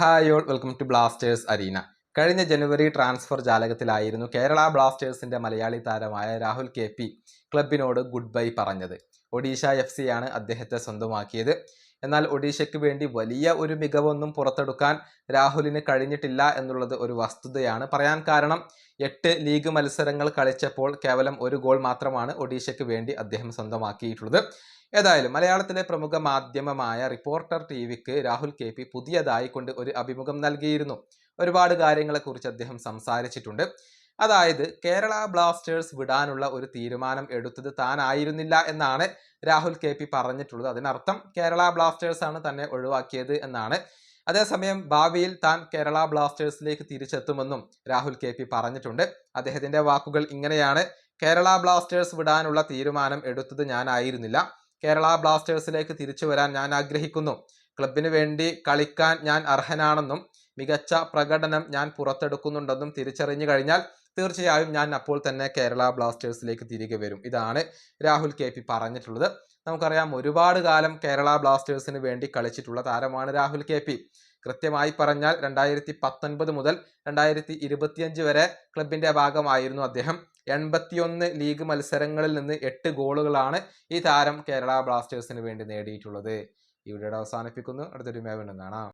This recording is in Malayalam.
Hi all welcome to Blasters arena കഴിഞ്ഞ ജനുവരി ട്രാൻസ്ഫർ ജാലകത്തിലായിരുന്നു കേരള ബ്ലാസ്റ്റേഴ്സിന്റെ മലയാളി താരമായ രാഹുൽ കെ പി ക്ലബിനോട് ഗുഡ് ബൈ പറഞ്ഞത്. ഒഡീഷ എഫ് സിയാണ് അദ്ദേഹത്തെ സ്വന്തമാക്കിയത്. എന്നാൽ ഒഡീഷയ്ക്ക് വേണ്ടി വലിയ ഒരു മികവൊന്നും പുറത്തെടുക്കാൻ രാഹുലിന് കഴിഞ്ഞിട്ടില്ല എന്നുള്ളത് ഒരു വസ്തുതയാണ്. പറയാൻ കാരണം എട്ട് ലീഗ് മത്സരങ്ങൾ കളിച്ചപ്പോൾ കേവലം ഒരു ഗോൾ മാത്രമാണ് ഒഡീഷയ്ക്ക് വേണ്ടി അദ്ദേഹം സ്വന്തമാക്കിയിട്ടുള്ളത്. ഏതായാലും മലയാളത്തിലെ പ്രമുഖ മാധ്യമമായ റിപ്പോർട്ടർ ടി വിക്ക് രാഹുൽ കെ പി പുതിയതായി കൊണ്ട് ഒരു അഭിമുഖം നൽകിയിരുന്നു. ഒരുപാട് കാര്യങ്ങളെക്കുറിച്ച് അദ്ദേഹം സംസാരിച്ചിട്ടുണ്ട്. അതായത് കേരള ബ്ലാസ്റ്റേഴ്സ് വിടാനുള്ള ഒരു തീരുമാനം എടുത്തത് താനായിരുന്നില്ല എന്നാണ് രാഹുൽ കെ പി പറഞ്ഞിട്ടുള്ളത്. അതിനർത്ഥം കേരള ബ്ലാസ്റ്റേഴ്സ് ആണ് തന്നെ ഒഴിവാക്കിയത് എന്നാണ്. അതേസമയം ഭാവിയിൽ താൻ കേരള ബ്ലാസ്റ്റേഴ്സിലേക്ക് തിരിച്ചെത്തുമെന്നും രാഹുൽ കെ പി പറഞ്ഞിട്ടുണ്ട്. അദ്ദേഹത്തിന്റെ വാക്കുകൾ ഇങ്ങനെയാണ്. കേരള ബ്ലാസ്റ്റേഴ്സ് വിടാനുള്ള തീരുമാനം എടുത്തത് ഞാനായിരുന്നില്ല. കേരള ബ്ലാസ്റ്റേഴ്സിലേക്ക് തിരിച്ചു വരാൻ ഞാൻ ആഗ്രഹിക്കുന്നു. ക്ലബിന് വേണ്ടി കളിക്കാൻ ഞാൻ അർഹനാണെന്നും മികച്ച പ്രകടനം ഞാൻ പുറത്തെടുക്കുന്നുണ്ടെന്നും തിരിച്ചറിഞ്ഞു കഴിഞ്ഞാൽ തീർച്ചയായും ഞാൻ അപ്പോൾ തന്നെ കേരള ബ്ലാസ്റ്റേഴ്സിലേക്ക് തിരികെ വരും. ഇതാണ് രാഹുൽ കെ പി പറഞ്ഞിട്ടുള്ളത്. നമുക്കറിയാം ഒരുപാട് കാലം കേരള ബ്ലാസ്റ്റേഴ്സിന് വേണ്ടി കളിച്ചിട്ടുള്ള താരമാണ് രാഹുൽ കെ പി. കൃത്യമായി പറഞ്ഞാൽ രണ്ടായിരത്തി പത്തൊൻപത് മുതൽ രണ്ടായിരത്തി ഇരുപത്തിയഞ്ച് വരെ ക്ലബിന്റെ ഭാഗമായിരുന്നു അദ്ദേഹം. എൺപത്തിയൊന്ന് ലീഗ് മത്സരങ്ങളിൽ നിന്ന് എട്ട് ഗോളുകളാണ് ഈ താരം കേരള ബ്ലാസ്റ്റേഴ്സിന് വേണ്ടി നേടിയിട്ടുള്ളത്. വീഡിയോയുടെ അവസാനിപ്പിക്കുന്നു. അടുത്തൊരു മേവനും കാണാം